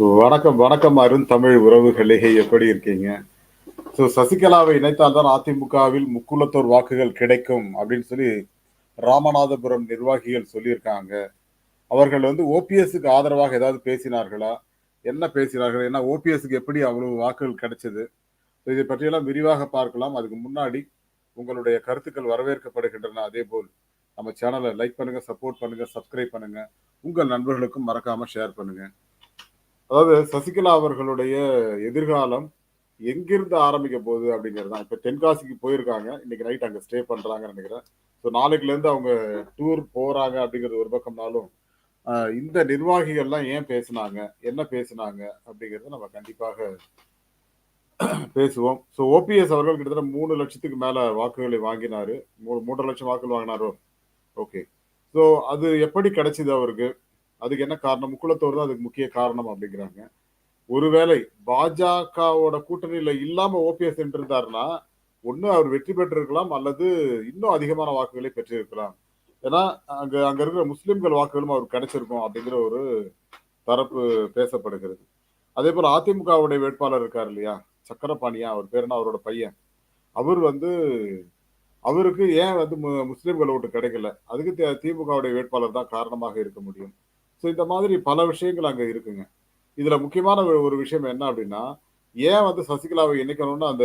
வணக்கம் வணக்கம் அருண் தமிழ் உறவுகளே எப்படி இருக்கீங்க? ஸோ சசிகலாவை இணைத்தால் தான் அதிமுகவில் முக்குலத்தோர் வாக்குகள் கிடைக்கும் அப்படின்னு சொல்லி ராமநாதபுரம் நிர்வாகிகள் சொல்லியிருக்காங்க. அவர்கள் வந்து ஓபிஎஸ்க்கு ஆதரவாக ஏதாவது பேசினார்களா? என்ன பேசினார்கள்? ஏன்னா ஓபிஎஸ்க்கு எப்படி அவ்வளவு வாக்குகள் கிடைச்சது? இதை பற்றியெல்லாம் விரிவாக பார்க்கலாம். அதுக்கு முன்னாடி உங்களுடைய கருத்துக்கள் வரவேற்கப்படுகின்றன. அதே போல் நம்ம சேனலை லைக் பண்ணுங்க சப்போர்ட் பண்ணுங்க சப்ஸ்கிரைப் பண்ணுங்க. உங்கள் நண்பர்களுக்கும் மறக்காம ஷேர் பண்ணுங்க. அதாவது சசிகலா அவர்களுடைய எதிர்காலம் எங்கிருந்து ஆரம்பிக்க போகுது அப்படிங்கிறது தான். இப்போ தென்காசிக்கு போயிருக்காங்க. இன்னைக்கு நைட் அங்கே ஸ்டே பண்ணுறாங்கன்னு நினைக்கிறேன். ஸோ நாளைக்குலேருந்து அவங்க டூர் போகிறாங்க அப்படிங்கிறது ஒரு பக்கம்னாலும் இந்த நிர்வாகிகள்லாம் ஏன் பேசுனாங்க? என்ன பேசுனாங்க? அப்படிங்கிறத நம்ம கண்டிப்பாக பேசுவோம். ஸோ ஓபிஎஸ் அவர்கள் கிட்டத்தட்ட மூணு லட்சத்துக்கு மேலே வாக்குகளை வாங்கினாரு. மூ- மூன்றரை லட்சம் வாக்குகள் வாங்கினாரோ? ஓகே ஸோ அது எப்படி கிடைச்சிது அவருக்கு? அதுக்கு என்ன காரணம்? முக்குளத்தோர் தான் அதுக்கு முக்கிய காரணம் அப்படிங்கிறாங்க. ஒருவேளை பாஜகவோட கூட்டணியில இல்லாம ஓபிஎஸ் இருந்தாருன்னா ஒண்ணு அவர் வெற்றி பெற்றிருக்கலாம் அல்லது இன்னும் அதிகமான வாக்குகளை பெற்றிருக்கலாம். ஏன்னா அங்க அங்க இருக்கிற முஸ்லிம்கள் வாக்குகளும் அவர் கிடைச்சிருக்கும் அப்படிங்கிற ஒரு தரப்பு பேசப்படுகிறது. அதே போல அதிமுகவுடைய வேட்பாளர் இருக்கார் இல்லையா? சக்கரபாணியா அவர் பேர் என்ன? அவரோட பையன். அவர் வந்து அவருக்கு ஏன் வந்து முஸ்லீம்கள் முஸ்லிம்கள் ஓட்டு கிடைக்கல? அதுக்கு திமுகவுடைய வேட்பாளர் தான் காரணமாக இருக்க முடியும். ஸோ இந்த மாதிரி பல விஷயங்கள் அங்கே இருக்குங்க. இதில் முக்கியமான ஒரு- ஒரு விஷயம் என்ன அப்படின்னா ஏன் வந்து சசிகலாவை இணைக்கணும்னு அந்த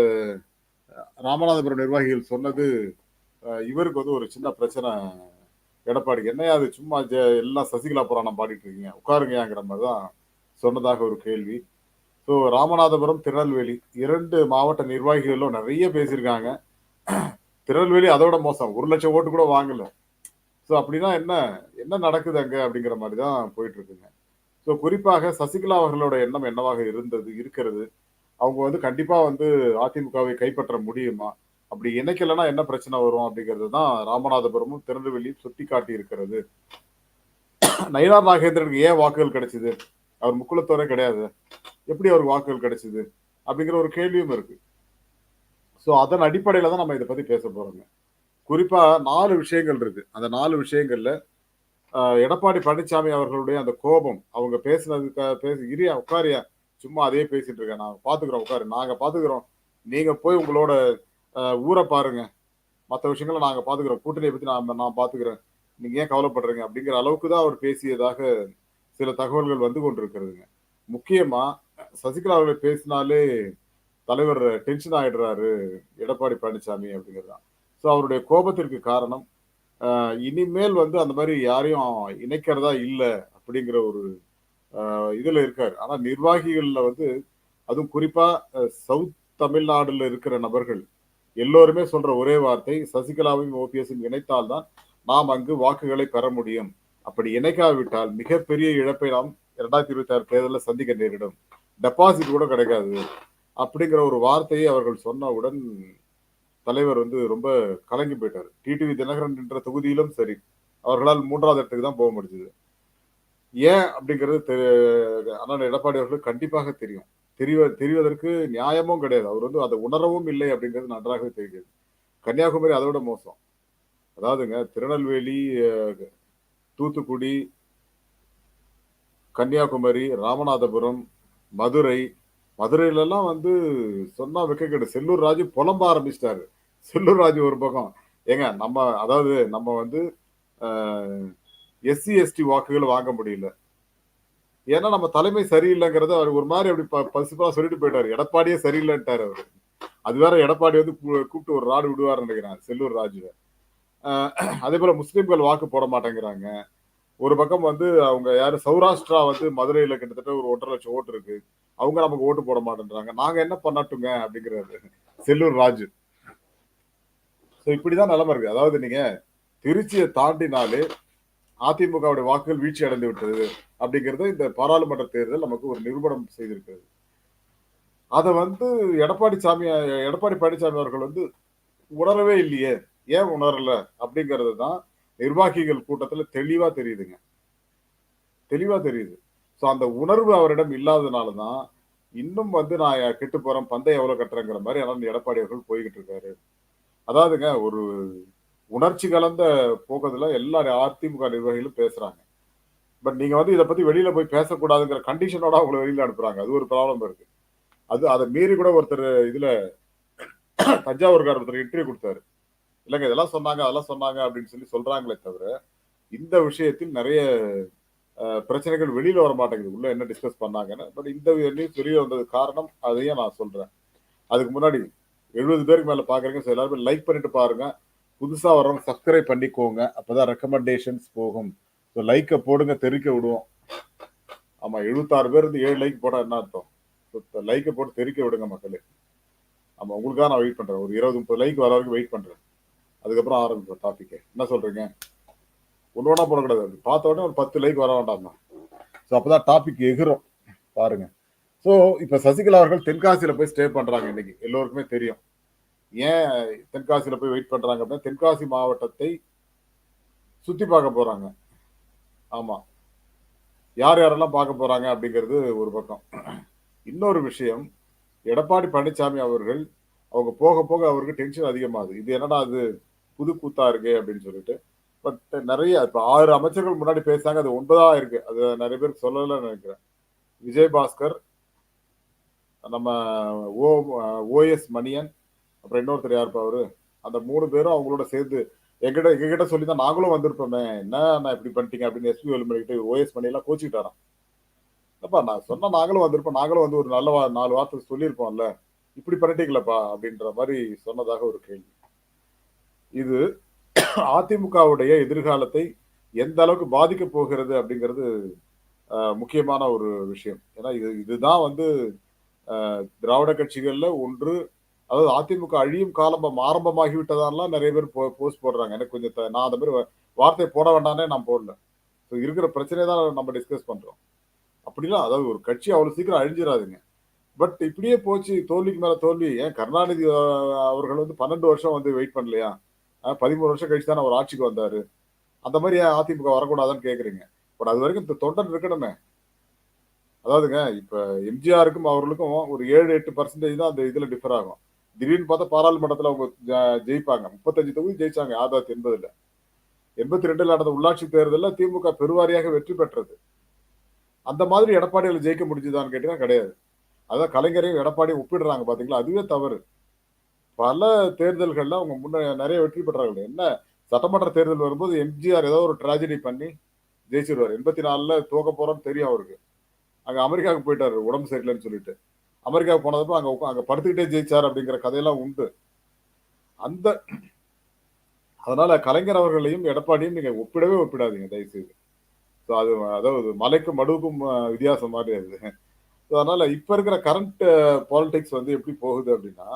ராமநாதபுரம் நிர்வாகிகள் சொன்னது இவருக்கு வந்து ஒரு சின்ன பிரச்சனை எடப்பாடி. என்னையா அது சும்மா ஜெ- எல்லாம் சசிகலா புராணம் பாடிட்டு இருக்கீங்க? உட்காருங்கயாங்கிற மாதிரி தான் சொன்னதாக ஒரு கேள்வி. ஸோ ராமநாதபுரம் திருநெல்வேலி இரண்டு மாவட்ட நிர்வாகிகளும் நிறைய பேசியிருக்காங்க. திருநெல்வேலி அதோட மோசம். ஒரு லட்சம் ஓட்டு கூட வாங்கலை. ஸோ அப்படின்னா என்ன? என்ன நடக்குது அங்கே அப்படிங்கிற மாதிரி தான் போயிட்டு இருக்குங்க ஸோ குறிப்பாக சசிகலா அவர்களோட எண்ணம் என்னவாக இருந்தது இருக்கிறது? அவங்க வந்து கண்டிப்பாக வந்து அதிமுகவை கைப்பற்ற முடியுமா? அப்படி இணைக்கலைன்னா என்ன பிரச்சனை வரும் அப்படிங்கிறது தான் ராமநாதபுரமும் திருநெல்வேலியும் சுட்டி காட்டி இருக்கிறது. நயினார் நாகேந்திரனுக்கு ஏன் வாக்குகள் கிடைச்சிது? அவர் முக்குளத்தோரே கிடையாது. எப்படி அவருக்கு வாக்குகள் கிடைச்சிது? அப்படிங்கிற ஒரு கேள்வியும் இருக்கு. ஸோ அதன் அடிப்படையில் தான் நம்ம இதை பற்றி பேச போகிறோங்க குறிப்பாக நாலு விஷயங்கள் இருக்கு. அந்த நாலு விஷயங்கள்ல எடப்பாடி பழனிசாமி அவர்களுடைய அந்த கோபம் அவங்க பேசினதுக்கு பேசி இரியா உட்காரியா சும்மா அதே பேசிட்டு இருக்கேன். நான் பாத்துக்கிறோம் உட்காரு. நாங்கள் பார்த்துக்குறோம் நீங்கள் போய் உங்களோட ஊரை பாருங்க. மற்ற விஷயங்களை நாங்கள் பார்த்துக்குறோம் கூட்டணியை பற்றி நான் நான் பார்த்துக்குறேன் நீங்கள் ஏன் கவலைப்படுறீங்க? அப்படிங்கிற அளவுக்கு தான் அவர் பேசியதாக சில தகவல்கள் வந்து கொண்டிருக்கிறதுங்க. முக்கியமாக சசிகலா அவர்கள் பேசினாலே தலைவர் டென்ஷன் ஆகிடுறாரு எடப்பாடி பழனிசாமி அப்படிங்கிறது தான் ஸோ அவருடைய கோபத்திற்கு காரணம் இனிமேல் வந்து அந்த மாதிரி யாரையும் இணைக்கிறதா இல்லை அப்படிங்கிற ஒரு இதில் இருக்கார். ஆனால் நிர்வாகிகளில் வந்து அதுவும் குறிப்பாக சவுத் தமிழ்நாடுல இருக்கிற நபர்கள் எல்லோருமே சொல்ற ஒரே வார்த்தை சசிகலாவையும் ஓபிஎஸும் இணைத்தால்தான் நாம் அங்கு வாக்குகளை பெற முடியும். அப்படி இணைக்காவிட்டால் மிகப்பெரிய இழப்பை நாம் இரண்டாயிரத்தி இருபத்தி ஆறு தேர்தலில் சந்திக்க நேரிடும். டெபாசிட் கூட கிடைக்காது. அப்படிங்கிற ஒரு வார்த்தையை அவர்கள் சொன்னவுடன் தலைவர் வந்து ரொம்ப கலங்கி போயிட்டார். டிடிவி தினகரன் என்ற தொகுதியிலும் சரி அவர்களால் மூன்றாவது இடத்துக்கு தான் போக முடிஞ்சது. ஏன் அப்படிங்கிறது தெ- அண்ணன் எடப்பாடி அவர்களுக்கு கண்டிப்பாக தெரியும். தெரிய தெரிவதற்கு நியாயமும் கிடையாது. அவர் வந்து அதை உணரவும் இல்லை அப்படிங்கிறது நன்றாகவே தெரிகிறது. கன்னியாகுமரி அதோட மோசம். அதாவதுங்க திருநெல்வேலி தூத்துக்குடி கன்னியாகுமரி ராமநாதபுரம் மதுரை மதுரையிலெல்லாம் வந்து சொன்னா வைக்க செல்லூர் ராஜு புலம்ப ஆரம்பிச்சிட்டாரு. செல்லூர் ராஜு ஒரு பக்கம். ஏங்க நம்ம அதாவது நம்ம வந்து எஸ்சி எஸ்டி வாக்குகள் வாங்க முடியல. ஏன்னா நம்ம தலைமை சரியில்லைங்கிறத அவர் ஒரு மாதிரி அப்படி ப- சொல்லிட்டு போயிட்டாரு. எடப்பாடியே சரியில்லைன்ட்டார் அவர். அது வேற எடப்பாடி வந்து கூ- கூப்பிட்டு ஒரு ராடு விடுவார் நினைக்கிறேன் செல்லூர் ராஜுவை அதே போல முஸ்லீம்கள் வாக்கு போட மாட்டேங்கிறாங்க. ஒரு பக்கம் வந்து அவங்க யாரு சௌராஷ்டிரா வந்து மதுரையில கிட்டத்தட்ட ஒரு ஒன்றரை லட்சம் ஓட்டு இருக்கு. அவங்க நமக்கு ஓட்டு போட மாட்டேன்றாங்க. நாங்க என்ன பண்ணட்டுங்க அப்படிங்கிறாரு செல்லூர் ராஜு ஸோ இப்படிதான் நிலைமை இருக்கு. அதாவது நீங்க திருச்சியை தாண்டினாலே அதிமுகவுடைய வாக்குகள் வீழ்ச்சி அடைந்து விட்டது அப்படிங்கிறது இந்த பாராளுமன்ற தேர்தல் நமக்கு ஒரு நிரூபணம் செய்திருக்கிறது. அதை வந்து எடப்பாடி சாமி எடப்பாடி பழனிசாமி அவர்கள் வந்து உணரவே இல்லையே. ஏன் உணரல? அப்படிங்கிறது தான் நிர்வாகிகள் கூட்டத்தில் தெளிவாக தெரியுதுங்க. தெளிவாக தெரியுது. ஸோ அந்த உணர்வு அவரிடம் இல்லாதனால தான் இன்னும் வந்து நான் கெட்டு போகிறேன் பந்தயம் எவ்வளோ கட்டுறேங்கிற மாதிரி ஆனால் எடப்பாடி அவர்கள் போய்கிட்டு இருக்காரு. அதாவதுங்க ஒரு உணர்ச்சி கலந்த போக்குல எல்லா அதிமுக நிர்வாகிகளும் பேசுறாங்க பட் நீங்க வந்து இதை பத்தி வெளியில போய் பேசக்கூடாதுங்கிற கண்டிஷனோட அவங்களை வெளியில அனுப்புறாங்க. அது ஒரு ப்ராப்ளம் இருக்கு. அது அதை மீறி கூட ஒருத்தர் இதுல தஞ்சாவூர்கார் ஒருத்தர் இன்டர்வியூ கொடுத்தாரு இல்லைங்க இதெல்லாம் சொன்னாங்க, அதெல்லாம் சொன்னாங்க அப்படின்னு சொல்லி சொல்றாங்களே தவிர, இந்த விஷயத்தில் நிறைய பிரச்சனைகள் வெளியில வர மாட்டேங்குது. உள்ள என்ன டிஸ்கஸ் பண்ணாங்கன்னு. பட் இந்த நியூஸ் வெளிய வந்ததுக்கு காரணம் அதையும் நான் சொல்றேன். அதுக்கு முன்னாடி 70 பேருக்கு மேல பார்க்குறீங்க. ஸோ எல்லாருமே லைக் பண்ணிட்டு பாருங்க. புதுசா வரவங்க சப்ஸ்கிரைப் பண்ணிக்கோங்க. அப்பதான் ரெக்கமெண்டேஷன்ஸ் போகும். ஸோ லைக்க போடுங்க தெறிக்க விடுவோம். ஆமா 76 பேர் இருந்து ஏழு லைக் போட்டா என்ன அர்த்தம்? ஸோ லைக்க போட்டு தெறிக்க விடுங்க மக்களே. ஆமா உங்களுக்காக நான் வெயிட் பண்றேன். ஒரு 20, 30 லைக் வர வரைக்கும் வெயிட் பண்றேன். அதுக்கப்புறம் ஆரம்பிப்போம் டாப்பிக்கை என்ன சொல்றீங்க? ஒண்ணு ஒண்ணா போடக்கூடாது. பார்த்த உடனே ஒரு 10 லைக் வர வேண்டாம் ஸோ அப்பதான் டாபிக் எகிரும். பாருங்க. ஸோ இப்போ சசிகலா அவர்கள் தென்காசியில் போய் ஸ்டே பண்ணுறாங்க இன்னைக்கு. எல்லோருக்குமே தெரியும். ஏன் தென்காசியில் போய் வெயிட் பண்ணுறாங்க அப்படின்னா, தென்காசி மாவட்டத்தை சுற்றி பார்க்க போறாங்க. ஆமாம் யார் யாரெல்லாம் பார்க்க போகிறாங்க அப்படிங்கிறது ஒரு பக்கம். இன்னொரு விஷயம், எடப்பாடி பழனிசாமி அவர்கள் அவங்க போக போக அவருக்கு டென்ஷன் அதிகமாகுது. இது என்னடா அது புது கூத்தா இருக்கே அப்படின்னு சொல்லிட்டு. பட் நிறைய இப்போ ஆறு அமைச்சர்கள் முன்னாடி பேசினாங்க. அது ஒன்பதா இருக்கு. அது நிறைய பேருக்கு சொல்லலைன்னு நினைக்கிறேன் விஜய் விஜயபாஸ்கர், நம்ம ஓ ஓஎஸ் மணியன், அப்புறம் இன்னொருத்தர் யாருப்பா அவரு? அந்த மூணு பேரும் அவங்களோட சேர்ந்து எங்கிட்ட எங்ககிட்ட சொல்லி தான் நாங்களும் வந்திருப்போமே. என்ன நான் இப்படி பண்ணிட்டீங்க அப்படின்னு எஸ்பி வேலுமணிகிட்ட ஓஎஸ் மணியெல்லாம் கோச்சுக்கிட்டாராம். அப்பா நான் சொன்னா நாங்களும் வந்திருப்போம். நாங்களும் வந்து ஒரு நல்ல வா 4 வார்த்தை சொல்லியிருப்போம்ல. இப்படி பண்ணிட்டீங்களப்பா அப்படின்ற மாதிரி சொன்னதாக ஒரு கேள்வி. இது அதிமுகவுடைய எதிர்காலத்தை எந்த அளவுக்கு பாதிக்கப் போகிறது அப்படிங்கிறது முக்கியமான ஒரு விஷயம். ஏன்னா இது இதுதான் வந்து திராவிட கட்சிகள்ல ஒன்று அதாவது அதிமுக அழியும் காலம் ஆரம்பமாகி விட்டதான்லாம் நிறைய பேர் போ போஸ்ட் போடுறாங்க. எனக்கு கொஞ்சம் நான் அந்த மாதிரி வார்த்தை போட வேண்டானே நான் போடல. ஸோ இருக்கிற பிரச்சனையை தான் நம்ம டிஸ்கஸ் பண்றோம். அப்படிலாம் அதாவது ஒரு கட்சி அவ்வளோ சீக்கிரம் அழிஞ்சிராதுங்க. பட் இப்படியே போச்சு தோல்விக்கு மேல தோல்வி. ஏன் கருணாநிதி அவர்கள் வந்து 12 வருஷம் வந்து வெயிட் பண்ணலையா? பதிமூணு வருஷம் கழிச்சு தானே அவர் ஆட்சிக்கு வந்தாரு. அந்த மாதிரி அதிமுக வரக்கூடாதான்னு கேட்குறீங்க. பட் அது வரைக்கும் இந்த தொண்டன் இருக்கணுமே. அதாவதுங்க இப்ப எம்ஜிஆருக்கும் அவர்களுக்கும் ஒரு 7, 8% தான் அந்த இதுல டிஃபர் ஆகும். திடீர்னு பார்த்தா பாராளுமன்றத்துல அவங்க ஜ ஜெயிப்பாங்க. 35 தொகுதி ஜெயிச்சாங்க 1980ல. 82ல நடந்த உள்ளாட்சி தேர்தலில் திமுக பெருவாரியாக வெற்றி பெற்றது. அந்த மாதிரி எடப்பாடியில் ஜெயிக்க முடிஞ்சுதான்னு கேட்டீங்கன்னா கிடையாது. அதான் கலைஞரையும் எடப்பாடியும் ஒப்பிடுறாங்க பார்த்தீங்களா? அதுவே தவறு. பல தேர்தல்கள்ல அவங்க முன்ன நிறைய வெற்றி பெற்றார்கள். என்ன சட்டமன்ற தேர்தல் வரும்போது எம்ஜிஆர் ஏதோ ஒரு டிராஜடி பண்ணி ஜெயிச்சிருவார் எண்பத்தி நாலுல தோக்க போறோம்னு தெரியும் அவருக்கு. அங்க அமெரிக்காவுக்கு போயிட்டாரு உடம்பு சரியில்லைன்னு சொல்லிட்டு. அமெரிக்காவுக்கு போனதப்போ அங்க அங்கே அங்க படுத்துக்கிட்டே ஜெயிச்சார் அப்படிங்கிற கதையெல்லாம் உண்டு. அந்த அதனால கலைஞர் அவர்களையும் எடப்பாடியும் நீங்க ஒப்பிடவே ஒப்பிடாதீங்க தயவு செய்து. ஸோ அது அதாவது மலைக்கும் மடுவுக்கும் வித்தியாசம் மாதிரி அது. ஸோ அதனால இப்ப இருக்கிற கரண்ட் பாலிடிக்ஸ் வந்து எப்படி போகுது அப்படின்னா,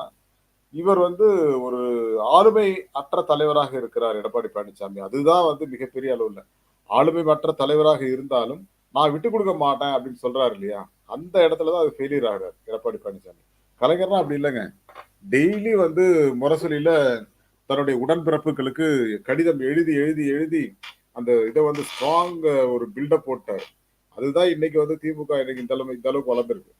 இவர் வந்து ஒரு ஆளுமை அற்ற தலைவராக இருக்கிறார் எடப்பாடி பழனிசாமி. அதுதான் வந்து மிகப்பெரிய அளவில் ஆளுமை அற்ற தலைவராக இருந்தாலும், நான் விட்டு கொடுக்க மாட்டேன் அப்படின்னு சொல்றாரு இல்லையா? அந்த இடத்துல தான் அது ஃபெயிலியர் ஆகிறார் எடப்பாடி பழனிசாமி. கலைஞர்னா அப்படி இல்லைங்க டெய்லி வந்து முரசொலியில தன்னுடைய உடன்பிறப்புகளுக்கு கடிதம் எழுதி, எழுதி, எழுதி அந்த இதை வந்து ஸ்ட்ராங் ஒரு பில்டப் போட்டார் அதுதான் இன்னைக்கு வந்து திமுக இன்னைக்கு இந்த அளவு இந்த அளவுக்கு வளர்ந்துருக்கு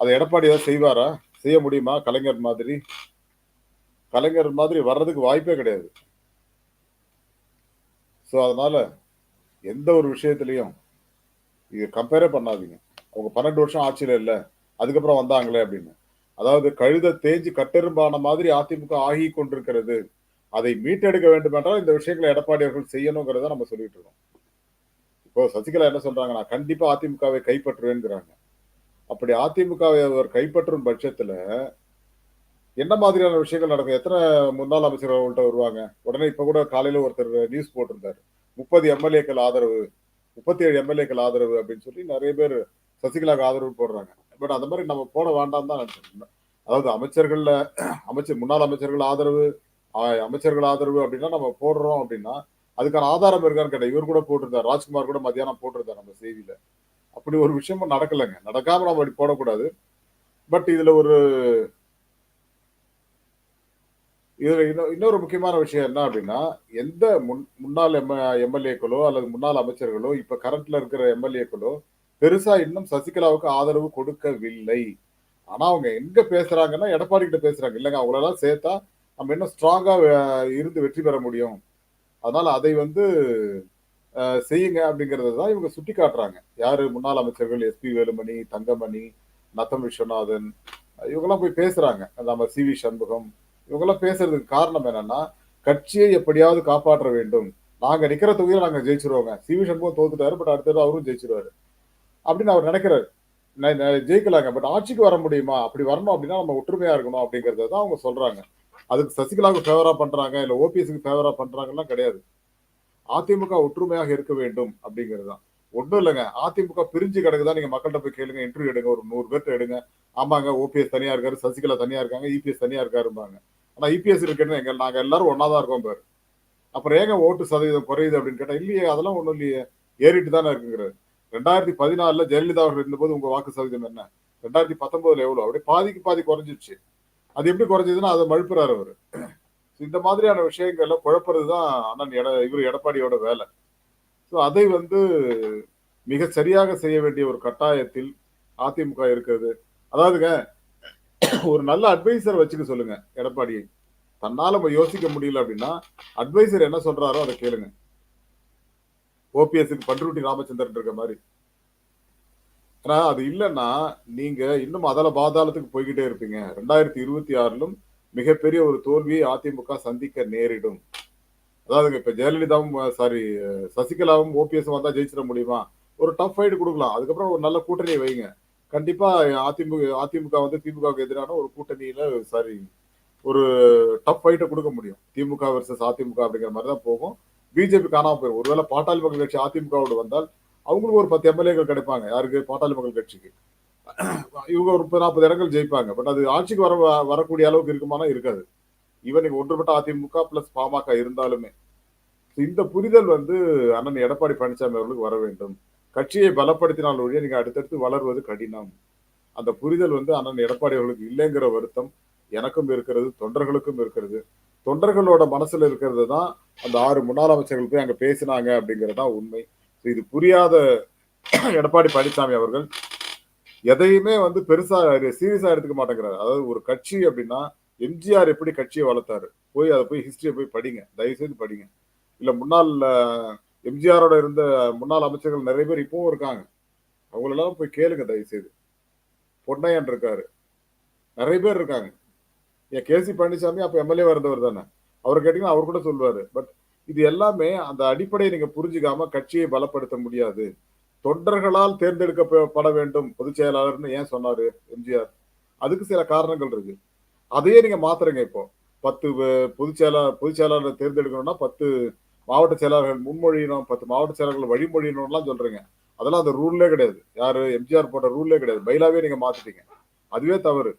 அதை எடப்பாடி ஏதாவது செய்வாரா? செய்ய முடியுமா? கலைஞர் மாதிரி? கலைஞர் மாதிரி வர்றதுக்கு வாய்ப்பே கிடையாது. ஸோ அதனால எந்த ஒரு விஷயத்துலையும் இது கம்பேரே பண்ணாதீங்க. அவங்க 12 வருஷம் ஆட்சியில் இல்லை அதுக்கப்புறம் வந்தாங்களே அப்படின்னு. அதாவது கழுத தேஞ்சு கட்டெரும்பான மாதிரி அதிமுக ஆகி கொண்டிருக்கிறது. அதை மீட்டெடுக்க வேண்டும் என்றால் இந்த விஷயங்கள எடப்பாடி அவர்கள் செய்யணுங்கிறத நம்ம சொல்லிட்டு இருக்கோம். இப்போ சசிகலா என்ன சொல்றாங்க? நான் கண்டிப்பா அதிமுகவை கைப்பற்றுவேங்கிறாங்க அப்படி அதிமுகவை அவர் கைப்பற்றும் பட்சத்துல என்ன மாதிரியான விஷயங்கள் நடக்கும்? எத்தனை முன்னாள் அமைச்சர்கள் அவங்கள்ட்ட வருவாங்க? உடனே இப்ப கூட காலையில ஒருத்தர் நியூஸ் போட்டிருந்தாரு. 30 எம்.எல்.ஏக்கள் ஆதரவு, 37 எம்.எல்.ஏக்கள் ஆதரவு அப்படின்னு சொல்லி நிறைய பேர் சசிகலாவுக்கு ஆதரவு போடுறாங்க. பட் அந்த மாதிரி நம்ம போட வேண்டாம்னு தான் அதாவது அமைச்சர்கள்ல அமைச்சர் முன்னாள் அமைச்சர்கள் ஆதரவு, அமைச்சர்கள் ஆதரவு அப்படின்னா நம்ம போடுறோம் அப்படின்னா, அதுக்கான ஆதாரம் இருக்கான்னு கேட்டேன். இவர் கூட போட்டிருந்தார். ராஜ்குமார் கூட மத்தியானம் போட்டிருந்தார் நம்ம செய்தியில. அப்படி ஒரு விஷயமும் நடக்கலைங்க நடக்காம நம்ம அப்படி போடக்கூடாது. பட் இதுல ஒரு இதுல இன்னொரு முக்கியமான விஷயம் என்ன அப்படின்னா, எந்த முன் முன்னாள் எம் எம்.எல்.ஏக்களோ அல்லது முன்னாள் அமைச்சர்களோ, இப்ப கரண்ட்ல இருக்கிற எம்.எல்.ஏக்களோ பெருசா இன்னும் சசிகலாவுக்கு ஆதரவு கொடுக்கவில்லை. ஆனா அவங்க எங்க பேசுறாங்கன்னா, எடப்பாடி கிட்ட பேசுறாங்க. இல்லைங்க அவங்களெல்லாம் சேர்த்தா நம்ம இன்னும் ஸ்ட்ராங்கா இருந்து வெற்றி பெற முடியும். அதனால அதை வந்து செய்யுங்க அப்படிங்கறத தான் இவங்க சுட்டி காட்டுறாங்க யாரு முன்னாள் அமைச்சர்கள் எஸ்பி வேலுமணி தங்கமணி நத்தம் விஸ்வநாதன் இவங்கெல்லாம் போய் பேசுறாங்க நம்ம சி வி சண்முகம் இவங்கெல்லாம் பேசுறதுக்கு காரணம் என்னன்னா கட்சியை எப்படியாவது காப்பாற்ற வேண்டும். நாங்க நிக்கிற தொகுதியில நாங்க ஜெயிச்சிருவோங்க. சி. வி. சண்முகம் தோத்துட்டாரு பட் அடுத்தது அவரும் ஜெயிச்சிருவாரு. அப்படின்னு அவர் நினைக்கிறாரு. ஜெயிக்கலாங்க. பட் ஆட்சிக்கு வர முடியுமா? அப்படி வரணும் அப்படின்னா நம்ம ஒற்றுமையா இருக்கணும் அப்படிங்கறத தான் அவங்க சொல்றாங்க. அதுக்கு சசிகலாவுக்கு ஃபேவரா பண்றாங்க இல்ல ஓபிஎஸ்க்கு ஃபேவரா பண்றாங்கலாம் கிடையாது. அதிமுக ஒற்றுமையாக இருக்க வேண்டும் அப்படிங்கிறது தான். ஒன்றும் இல்லைங்க. அதிமுக பிரிஞ்சு கிடக்குதா நீங்க மக்கள்கிட்ட போய் கேளுங்க. இன்டர்வியூ எடுங்க. ஒரு நூறு பேர்ட்ட எடுங்க. ஆமாங்க ஓபிஎஸ் தனியா இருக்காரு சசிகலா தனியா இருக்காங்க இபிஎஸ் தனியா இருக்காரும்பாங்க. ஆனா இபிஎஸ் இருக்குன்னு எங்க நாங்க எல்லாரும் ஒன்னாதான் இருக்கோம் பேர். அப்புறம் ஏங்க ஓட்டு சதவீதம் குறையுது அப்படின்னு கேட்டா இல்லையே அதெல்லாம் ஒண்ணும் இல்லையே. ஏறிட்டு தானே இருக்குங்கிறது ரெண்டாயிரத்தி பதினாலுல ஜெயலலிதா அவர்கள் இருந்தபோது உங்க வாக்கு சதவீதம் என்ன? ரெண்டாயிரத்தி பத்தொன்பதுல எவ்வளவு? அப்படியே பாதிக்கு பாதி குறைஞ்சிருச்சு அது எப்படி குறைஞ்சதுன்னா அதை மழுப்புறாரு அவரு. இந்த மாதிரியான விஷயங்கள்ல குழப்பறது தான் அண்ணன் எட இவர் எடப்பாடியோட வேலை. ஸோ அதை வந்து மிக சரியாக செய்ய வேண்டிய ஒரு கட்டாயத்தில் அதிமுக இருக்கிறது. அதாவதுங்க ஒரு நல்ல அட்வைசர் வச்சுக்க சொல்லுங்க எடப்பாடியை. தன்னால நம்ம யோசிக்க முடியல அப்படின்னா அட்வைசர் என்ன சொல்றாரோ அதை கேளுங்க. ஓபிஎஸ்க்கு பண்ருட்டி ராமச்சந்திரன் இருக்க மாதிரி. ஆனா அது இல்லைன்னா நீங்க இன்னும் அதல பாதாளத்துக்கு போய்கிட்டே இருப்பீங்க. ரெண்டாயிரத்தி இருபத்தி ஆறிலும் மிகப்பெரிய ஒரு தோல்வியை அதிமுக சந்திக்க நேரிடும். அதாவதுங்க இப்ப ஜெயலலிதாவும் சாரி சசிகலாவும் ஓபிஎஸ் வந்தா ஜெயிச்சிட முடியுமா? ஒரு டஃப் ஃபைட் கொடுக்கலாம். அதுக்கப்புறம் ஒரு நல்ல கூட்டணியை வைங்க. கண்டிப்பா அதிமுக அதிமுக வந்து திமுகவுக்கு எதிரான ஒரு கூட்டணியில சாரி ஒரு டஃப் ஃபைட்டை கொடுக்க முடியும். திமுக வர்சஸ் அதிமுக அப்படிங்கிற மாதிரி தான் போகும். பிஜேபி காணாம போயிடும் ஒருவேளை பாட்டாளி மக்கள் கட்சி அதிமுகவோட வந்தால் அவங்களுக்கு ஒரு பத்து எம்எல்ஏக்கள் கிடைப்பாங்க. யாருக்கு? பாட்டாளி மக்கள் கட்சிக்கு. இவங்க ஒரு முப்பது நாற்பது இடங்கள் ஜெயிப்பாங்க. பட் அது ஆட்சிக்கு வர வரக்கூடிய அளவுக்கு இருக்குமானா இருக்காது. ஈவன் நீங்க ஒன்றுபட்ட அதிமுக பிளஸ் பாமக இருந்தாலுமே. இந்த புரிதல் வந்து அண்ணன் எடப்பாடி பழனிசாமி அவர்களுக்கு வர வேண்டும். கட்சியை பலப்படுத்தினால் ஒழிய நீங்கள் அடுத்தடுத்து வளர்வது கடினம். அந்த புரிதல் வந்து அண்ணன் எடப்பாடி அவர்களுக்கு இல்லைங்கிற வருத்தம் எனக்கும் இருக்கிறது தொண்டர்களுக்கும் இருக்கிறது. தொண்டர்களோட மனசுல இருக்கிறது தான் அந்த ஆறு முன்னாள் அமைச்சர்கள் போய் அங்கே பேசினாங்க அப்படிங்கிறது தான் உண்மை. இது புரியாத எடப்பாடி பழனிசாமி அவர்கள் எதையுமே வந்து பெருசா சீரியஸா எடுத்துக்க மாட்டேங்கிறாரு. அதாவது ஒரு கட்சி அப்படின்னா எம்ஜிஆர் எப்படி கட்சியை வளர்த்தாரு? போய் அதை போய் ஹிஸ்டரியை போய் படிங்க. தயவு செய்து படிங்க. இல்லை முன்னாள் எம்ஜிஆரோட இருந்த முன்னாள் அமைச்சர்கள் நிறைய பேர் இப்பவும் இருக்காங்க. அவங்களெல்லாம் போய் கேளுங்க தயவு செய்து பொன்னையன் இருக்காரு. நிறைய பேர் இருக்காங்க. என் கே சி பழனிசாமி அப்போ எம்எல்ஏ இருந்தவர் தானே? அவர் கேட்டீங்கன்னா அவர் கூட சொல்லுவாரு. பட் இது எல்லாமே அந்த அடிப்படையை நீங்க புரிஞ்சுக்காம கட்சியை பலப்படுத்த முடியாது. தொண்டர்களால் தேர்ந்தெடுக்கப்பட வேண்டும் பொதுச் செயலாளர்னு ஏன் சொன்னார் எம்ஜிஆர்? அதுக்கு சில காரணங்கள் இருக்கு. அதையே நீங்க மாத்துறீங்க இப்போ. பத்து பொதுச் செயலாளர் பொதுச் செயலாளரை தேர்ந்தெடுக்கணும்னா பத்து மாவட்ட செயலாளர்கள் முன்மொழியணும் பத்து மாவட்ட செயலாளர்கள் வழிமொழியணும்லாம் சொல்றீங்க. அதெல்லாம் அந்த ரூல்லே கிடையாது. யாரு எம்ஜிஆர் போட்ட ரூல்லே கிடையாது. பைலாவே நீங்க மாத்திட்டீங்க. அதுவே தவறு.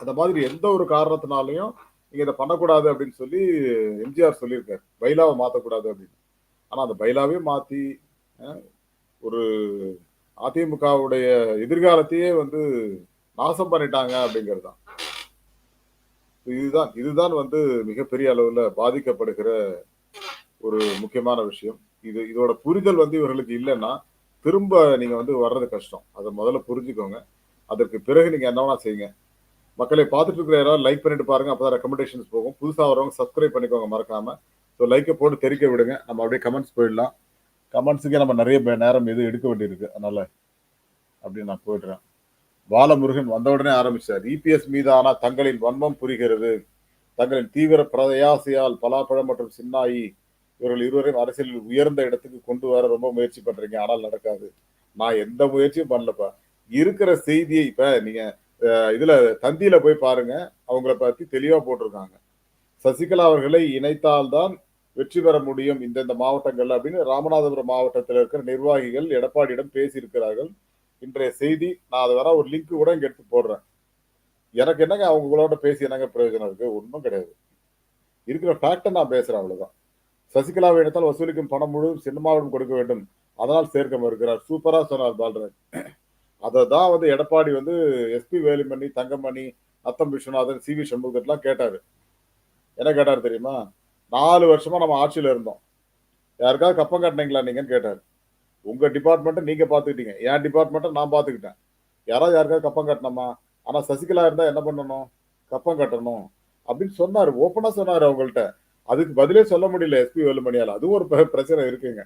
அந்த மாதிரி எந்த ஒரு காரணத்தினாலையும் நீங்க இதை பண்ணக்கூடாது அப்படின்னு சொல்லி எம்ஜிஆர் சொல்லியிருக்காரு. பைலாவை மாத்தக்கூடாது அப்படின்னு. ஆனா அந்த பைலாவே மாத்தி ஒரு அதிமுகவுடைய எதிர்காலத்தையே வந்து நாசம் பண்ணிட்டாங்க அப்படிங்கிறது தான். இதுதான் இதுதான் வந்து மிகப்பெரிய அளவுல பாதிக்கப்படுகிற ஒரு முக்கியமான விஷயம். இது இதோட புரிதல் வந்து இவர்களுக்கு இல்லைன்னா திரும்ப நீங்க வந்து வர்றது கஷ்டம். அதை முதல்ல புரிஞ்சுக்கோங்க. அதற்கு பிறகு நீங்க வேணா செய்யுங்க. மக்களை பார்த்துட்டு இருக்கிற யாராவது லைக் பண்ணிட்டு பாருங்க. அப்பதான் ரெக்கமெண்டேஷன்ஸ் போகும். புதுசா வரவங்க சப்ஸ்கிரைப் பண்ணிக்கோங்க மறக்காம. ஸோ லைக்கை போட்டு தெரிக்க விடுங்க. நம்ம அப்படியே கமெண்ட்ஸ் போயிடலாம். கமெண்ட்ஸுக்கே நம்ம நிறைய நேரம் எதுவும் எடுக்க வேண்டியிருக்கு. அதனால அப்படின்னு நான் போயிடுறேன். பாலமுருகன் வந்தவுடனே ஆரம்பிச்சார். இபிஎஸ் மீதான தங்களின் வன்மம் புரிகிறது. தங்களின் தீவிர பிரயாசையால் பலாப்பழம் மற்றும் சின்னாயி இவர்கள் இருவரையும் அரசியலில் உயர்ந்த இடத்துக்கு கொண்டு வர ரொம்ப முயற்சி பண்றீங்க. ஆனால் நடக்காது. நான் எந்த முயற்சியும் பண்ணலப்பா. இருக்கிற செய்தியை இப்ப நீங்க இதுல தந்தியில போய் பாருங்க. அவங்கள பத்தி தெளிவா போட்டிருக்காங்க. சசிகலா அவர்களை இணைத்தால்தான் வெற்றி பெற முடியும் இந்தந்த மாவட்டங்கள்ல அப்படின்னு ராமநாதபுரம் மாவட்டத்தில் இருக்கிற நிர்வாகிகள் எடப்பாடியிடம் பேசியிருக்கிறார்கள். இன்றைய செய்தி நான் அதை வேற ஒரு லிங்க் கூட இங்க எடுத்து போடுறேன். எனக்கு என்னங்க அவங்களோட பேசி என்னங்க பிரயோஜனம் இருக்கு? ஒன்றும் கிடையாது. இருக்கிற ஃபேக்டை நான் பேசுறேன் அவ்வளவுதான். சசிகலாவை எடுத்தால் வசூலிக்கும் பணம் முழுவதும் சினிமாவிடம் கொடுக்க வேண்டும். அதனால் சேர்க்க மறுக்கிறார். சூப்பராக சொன்னார் பால்ராஜ் அதை தான் வந்து எடப்பாடி வந்து SP Velumani Thangamani Natham Viswanathan C V சண்முகத்தெல்லாம் கேட்டார். என்ன கேட்டார் தெரியுமா? நாலு வருஷமாக நம்ம ஆட்சியில் இருந்தோம். யாருக்காவது கப்பம் கட்டினீங்களா நீங்கன்னு கேட்டார். உங்கள் டிபார்ட்மெண்ட்டை நீங்கள் பார்த்துக்கிட்டீங்க. என் டிபார்ட்மெண்ட்டை நான் பார்த்துக்கிட்டேன். யாராவது யாருக்காவது கப்பம் கட்டணுமா? ஆனால் சசிகலா இருந்தால் என்ன பண்ணணும்? கப்பம் கட்டணும். அப்படின்னு சொன்னார். ஓப்பனாக சொன்னார் அவங்கள்ட்ட. அதுக்கு பதிலே சொல்ல முடியல எஸ்பி வேலுமணியால். அதுவும் ஒரு பிரச்சனை இருக்குங்க.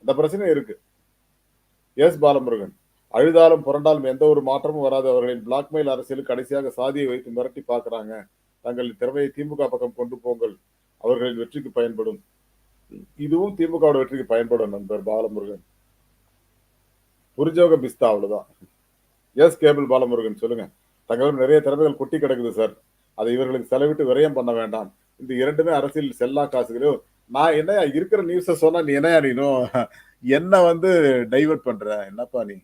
அந்த பிரச்சனை இருக்கு. எஸ் பாலமுருகன் அழுதாலும் புரண்டாலும் எந்த ஒரு மாற்றமும் வராது. அவர்களின் பிளாக்மெயில் அரசியல் கடைசியாக சாதியை வைத்து மிரட்டி பார்க்கறாங்க. தங்களின் திறமையை திமுக பக்கம் கொண்டு போங்கள். அவர்களின் வெற்றிக்கு பயன்படும். இதுவும் திமுகவோட வெற்றிக்கு பயன்படும் நண்பர் பாலமுருகன். புரிஞ்சவங்க பிஸ்தா அவ்வளவுதான். எஸ் கேபிள் பாலமுருகன் சொல்லுங்க. தங்களிடம் நிறைய திறமைகள் கொட்டி கிடக்குது சார். அதை இவர்களுக்கு செலவிட்டு விரயம் பண்ண வேண்டாம். இந்த இரண்டுமே அரசியல் செல்லா காசுகளோ நான் என்ன இருக்கிற நியூஸ சொன்னா நீ என்னையா நீனும் என்ன வந்து டைவர்ட் பண்ற? என்னப்பா நீ?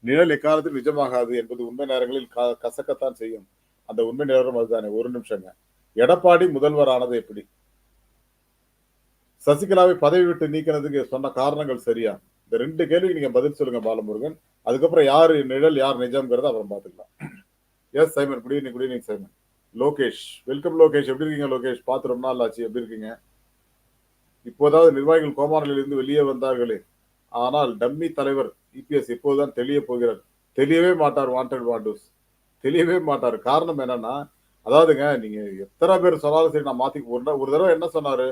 நிழல் எக்காலத்தில் நிஜமாகாது என்பது உண்மை நேரங்களில் க- கசக்கத்தான் செய்யும். அந்த உண்மை நேரம் அதுதானே. ஒரு நிமிஷங்க. எடப்பாடி முதல்வர் ஆனது எப்படி? சசிகலாவை பதவி விட்டு நீக்கினதுக்கு சொன்ன காரணங்கள் சரியா? இந்த ரெண்டு கேள்விக்கு நீங்க பதில் சொல்லுங்க பாலமுருகன். அதுக்கப்புறம் யாரு நிழல் யார் நிஜம்ங்கிறத அப்புறம் பாத்துக்கலாம் yes Simon good evening good evening Simon Lokesh welcome Lokesh. எப்படி இருக்கீங்க லோகேஷ்? பார்த்து ரொம்ப நாள் ஆச்சு எப்படி இருக்கீங்க? இப்போதாவது நிர்வாகிகள் கோமாரிலிருந்து வெளியே வந்தார்களே. ஆனால் டம்மி தலைவர் இபிஎஸ் இப்போதுதான் தெளிய போகிறார். தெளியவே மாட்டார் வாண்டட் வாண்டூஸ் தெளியவே மாட்டார். காரணம் என்னன்னா அதாவதுங்க நீங்க எத்தனை பேர் சொன்னாலும் சரி நான் மாத்திக்க ஒரு ஒரு தடவை என்ன சொன்னாரு?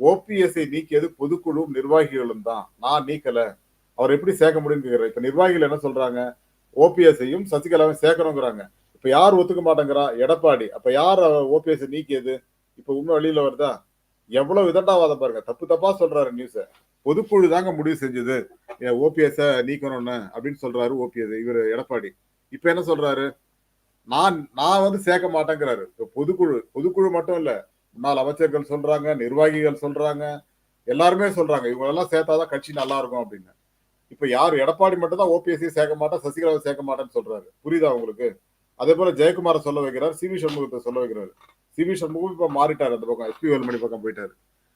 ஓபிஎஸ்ஐ நீக்கியது பொதுக்குழுவும் நிர்வாகிகளும் தான். நான் நீக்கல. அவர் எப்படி சேர்க்க முடியும்னு கேக்குறேன் இப்ப நிர்வாகிகள் என்ன சொல்றாங்க? ஓபிஎஸ்ஐயும் சசிகலாவையும் சேர்க்கணுங்கிறாங்க. இப்ப யார் ஒத்துக்க மாட்டேங்கிறா? எடப்பாடி. அப்ப யார் ஓபிஎஸ் நீக்கியது? இப்ப உண்மை வெளியில வருதா? எவ்வளவு விதண்டாவாதம் பாருங்க. தப்பு தப்பா சொல்றாரு நியூஸ பொதுக்குழு தாங்க முடிவு செஞ்சது. ஓபிஎஸ் நீக்கணும்னு அப்படின்னு சொல்றாரு ஓபிஎஸ் இவர் எடப்பாடி. இப்ப என்ன சொல்றாரு? நான் நான் வந்து சேர்க்க மாட்டேங்கிறாரு. இப்ப பொதுக்குழு பொதுக்குழு மட்டும் இல்ல. முன்னாள் அமைச்சர்கள் சொல்றாங்க நிர்வாகிகள் சொல்றாங்க. எல்லாருமே சொல்றாங்க. இவங்களெல்லாம் சேர்த்தா சேர்த்தாதான் கட்சி நல்லா இருக்கும் அப்படின்னு. இப்ப யார்? எடப்பாடி மட்டும் தான் ஓபிஎஸ்சி சேர்க்க மாட்டேன் சசிகலாவை சேர்க்க மாட்டேன்னு சொல்றாரு. புரியுதா உங்களுக்கு? அதே போல ஜெயக்குமாரை சொல்ல வைக்கிறார் சி வி சண்முகத்தை சொல்ல வைக்கிறாரு. சி வி சண்முகம் இப்ப மாறிட்டார் அந்த பக்கம் எஸ்பி வேலுமணி பக்கம் போயிட்டாரு.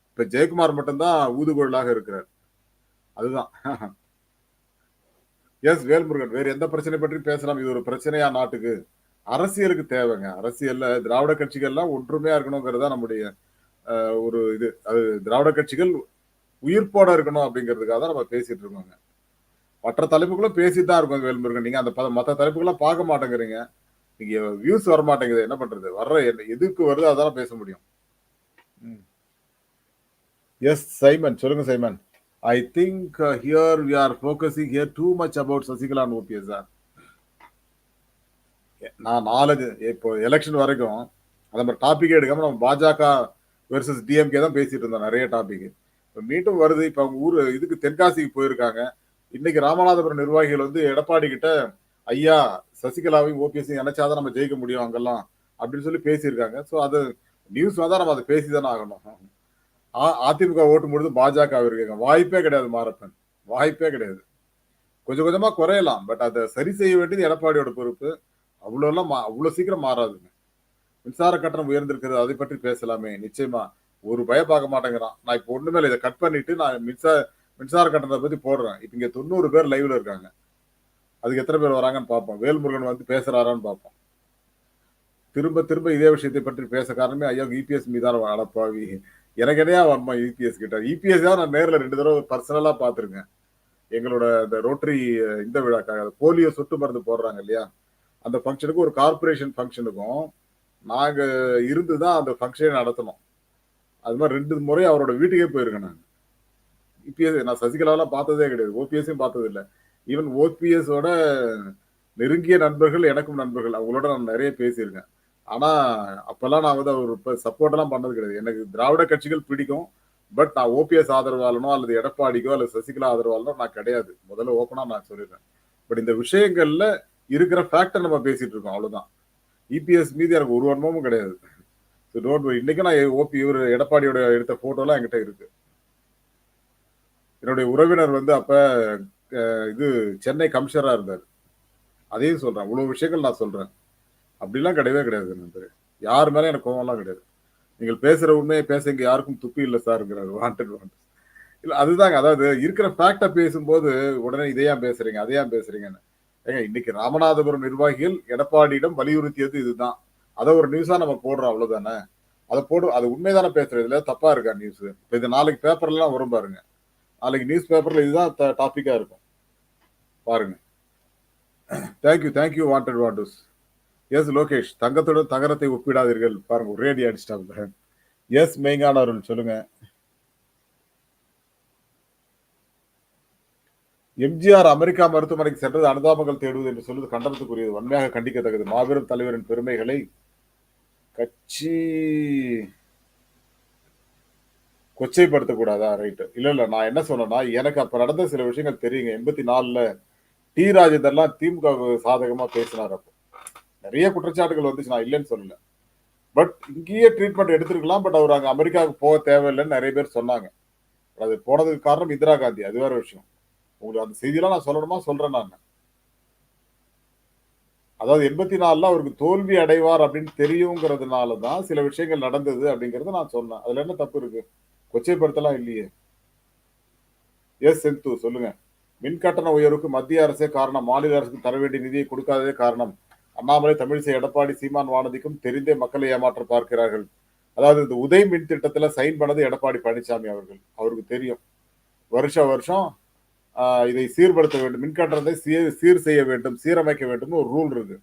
இப்ப ஜெயக்குமார் மட்டும்தான் ஊதுகுழலாக இருக்கிறார். அதுதான். எஸ் வேல்முருகன் வேற எந்த பிரச்சனை பற்றி பேசலாம். இது ஒரு பிரச்சனையா நாட்டுக்கு? அரசியலுக்கு தேவைங்க. அரசியல்ல திராவிட கட்சிகள்லாம் ஒற்றுமையா இருக்கணுங்கிறது தான் நம்முடைய ஒரு இது. அது திராவிட கட்சிகள் உயிர்ப்போட இருக்கணும் அப்படிங்கிறதுக்காக தான் நம்ம பேசிட்டு இருக்கோங்க. மற்ற தலைப்புகளும் பேசிட்டு தான் இருக்கோம் வேல்முருகன். நீங்க அந்த ப- மற்ற தலைப்புகள்லாம் பார்க்க மாட்டேங்கிறீங்க. இங்க வியூஸ் வர மாட்டேங்குது என்ன பண்றது? வர்ற என்ன- எதுக்கு வருதோ அதான் பேச முடியும். எஸ் சைமன் சொல்லுங்க Simon I think here we are focusing here too much about Sasikala and OPS sir நான் நாலு இப்போ எலெக்ஷன் வரைக்கும் அந்த மாதிரி டாபிக்கே எடுக்காம நம்ம பாஜக வெர்சஸ் டிஎம்கே தான் பேசிட்டு இருந்தோம் நிறைய டாபிக் இப்போ மீண்டும் வருது இப்போ அவங்க ஊர் இதுக்கு தென்காசிக்கு போயிருக்காங்க. இன்னைக்கு ராமநாதபுரம் நிர்வாகிகள் வந்து எடப்பாடி கிட்ட ஐயா சசிகலாவையும் ஓபிஎஸ்ஸையும் நினைச்சாதான் நம்ம ஜெயிக்க முடியும் அங்கெல்லாம் அப்படின்னு சொல்லி பேசியிருக்காங்க. ஸோ அது நியூஸ் வந்தா நம்ம அதை பேசி தானே ஆகணும். ஆ- அதிமுக ஓட்டு பொழுது பாஜக இருக்காங்க வாய்ப்பே கிடையாது மாரப்பன். வாய்ப்பே கிடையாது. கொஞ்சம் கொஞ்சமா குறையலாம் பட் அதை சரி செய்ய வேண்டியது எடப்பாடியோட பொறுப்பு. அவ்வளோலாம் மா அவ்வளோ சீக்கிரம் மாறாதுங்க. மின்சார கட்டணம் உயர்ந்திருக்கிறது அதை பற்றி பேசலாமே. நிச்சயமா ஒரு பய பார்க்க மாட்டேங்கிறான். நான் இப்போ ஒன்றுமே இல்லை இதை கட் பண்ணிட்டு நான் மின்சார மின்சார கட்டணத்தை பத்தி போடுறேன். இப்போ இங்க தொண்ணூறு பேர் லைவ்ல இருக்காங்க. அதுக்கு எத்தனை பேர் வராங்கன்னு பார்ப்போம். வேல்முருகன் வந்து பேசுறாரான்னு பார்ப்போம். திரும்ப திரும்ப இதே விஷயத்தை பற்றி பேச காரணமே ஐயா இபிஎஸ் மீதான அடப்பாவி. எனக்கு என்னையா வரமா யூபிஎஸ் கிட்ட? யூபிஎஸ் தான் நான் நேர்ல ரெண்டு தடவை பர்சனலாக பார்த்துருக்கேன். எங்களோட இந்த ரோட்டரி இந்த விழாக்காக போலியோ சொட்டு மருந்து போடுறாங்க இல்லையா? அந்த ஃபங்க்ஷனுக்கும் ஒரு கார்ப்பரேஷன் ஃபங்க்ஷனுக்கும் நாங்க இருந்து தான் அந்த ஃபங்க்ஷனை நடத்தணும். அது மாதிரி ரெண்டு முறை அவரோட வீட்டுக்கே போயிருக்கேன் நான். இபிஎஸ் நான் சசிகலாலாம் பார்த்ததே கிடையாது. ஓபிஎஸ்ஸையும் பார்த்ததில்லை. ஈவன் ஓபிஎஸோட நெருங்கிய நண்பர்கள் எனக்கும் நண்பர்கள் அவங்களோட நான் நிறைய பேசியிருக்கேன். ஆனா அப்பெல்லாம் நான் வந்து அவர் இப்போ சப்போர்ட் எல்லாம் பண்ணது கிடையாது. எனக்கு திராவிட கட்சிகள் பிடிக்கும். பட் நான் ஓபிஎஸ் ஆதரவாளனோ அல்லது எடப்பாடிக்கோ அல்லது சசிகலா ஆதரவாளனோ நான் கிடையாது. முதல்ல ஓப்பனா நான் சொல்லிடுறேன். பட் இந்த விஷயங்கள்ல இருக்கிற ஃபேக்டர் நம்ம பேசிட்டு இருக்கோம். அவ்வளவுதான். இபிஎஸ் மீது எனக்கு ஒரு வன்மமும் கிடையாது. ஸோ டோன்ட் இன்றைக்கி நான் ஓபி இவர் எடப்பாடியோட எடுத்த ஃபோட்டோலாம் என்கிட்ட இருக்கு. என்னுடைய உறவினர் வந்து அப்போ இது சென்னை கமிஷனராக இருந்தார். அதையும் சொல்கிறேன் இவ்வளோ விஷயங்கள் நான் சொல்கிறேன் அப்படிலாம் கிடையவே கிடையாது நண்பர் யார் மேலே எனக்கு கோவம்லாம் கிடையாது. நீங்கள் பேசுகிற உண்மையை பேச இங்கே யாருக்கும் துப்பி இல்லை சார்ங்கிறாரு வாண்டட் வாண்டட் இல்லை அதுதாங்க. அதாவது இருக்கிற ஃபேக்டை பேசும்போது உடனே இதையா பேசுறீங்க அதையா பேசுறீங்கன்னு. ஏங்க இன்னைக்கு ராமநாதபுரம் நிர்வாகிகள் எடப்பாடியிடம் வலியுறுத்தியது இதுதான். அதை ஒரு நியூஸா நம்ம போடுறோம் அவ்வளவுதானே. அதை போடு அது உண்மைதானே பேசுறதுல தப்பா இருக்கா நியூஸ் இப்போ இது நாளைக்கு பேப்பர்லாம் வரும் பாருங்க. நாளைக்கு நியூஸ் பேப்பர்ல இதுதான் டாபிக்கா இருக்கும். பாருங்க. Thank you thank you wanted wants yes Lokesh தங்கத்துடன் தகரத்தை ஒப்பிடாதீர்கள். பாருங்க ஒரே அடி அடிச்சிட்டாங்க எஸ் மெய்ஞான அருள் சொல்லுங்க. எம்ஜிஆர் அமெரிக்கா மருத்துவமனைக்கு சென்றது அனுதாபங்கள் தேடுவது என்று சொல்வது கண்டனத்துக்குரியது. வன்மையாக கண்டிக்கத்தக்கது. மாபெரும் தலைவரின் பெருமைகளை கட்சி கொச்சைப்படுத்தக்கூடாதா? ரைட்டு இல்லை இல்லை நான் என்ன சொன்னேன்னா எனக்கு அப்போ நடந்த சில விஷயங்கள் தெரியுங்க. எண்பத்தி நாலில் டி ராஜேந்தர்லாம் திமுக சாதகமா பேசினார் அப்போ. நிறைய குற்றச்சாட்டுகள் வந்துச்சு நான் இல்லைன்னு சொல்லல. பட் இங்கேயே ட்ரீட்மெண்ட் எடுத்திருக்கலாம் பட் அவர் அங்கே அமெரிக்காவுக்கு போக தேவையில்லைன்னு நிறைய பேர் சொன்னாங்க. அது போனதுக்கு காரணம் இந்திரா காந்தி அது வேற விஷயம். உங்களுக்கு அந்த செய்தியெல்லாம் நான் சொல்லணுமா? சொல்றேன் நான். அதாவது எண்பத்தி நாலுல அவருக்கு தோல்வி அடைவார் அப்படின்னு தெரியுங்கிறதுனால தான் சில விஷயங்கள் நடந்தது அப்படிங்கறத நான் சொன்னேன். அதுல என்ன தப்பு இருக்கு? கொச்சைப்படுத்தலாம் இல்லையே. எஸ் செந்து சொல்லுங்க. மின் கட்டண உயர்வுக்கு மத்திய அரசே காரணம். மாநில அரசுக்கு தர வேண்டிய நிதியை கொடுக்காததே காரணம். அண்ணாமலை தமிழிசை எடப்பாடி சீமான் வானதிக்கும் தெரிந்தே மக்களை ஏமாற்ற பார்க்கிறார்கள். அதாவது இந்த உதய் மின் திட்டத்துல சைன் பண்ணது எடப்பாடி பழனிசாமி அவர்கள். அவருக்கு தெரியும். வருஷ வருஷம் இதை சீர்படுத்த வேண்டும். மின் கட்டணத்தை சீர் சீர் செய்ய வேண்டும் சீரமைக்க வேண்டும்னு ஒரு ரூல் இருக்கு.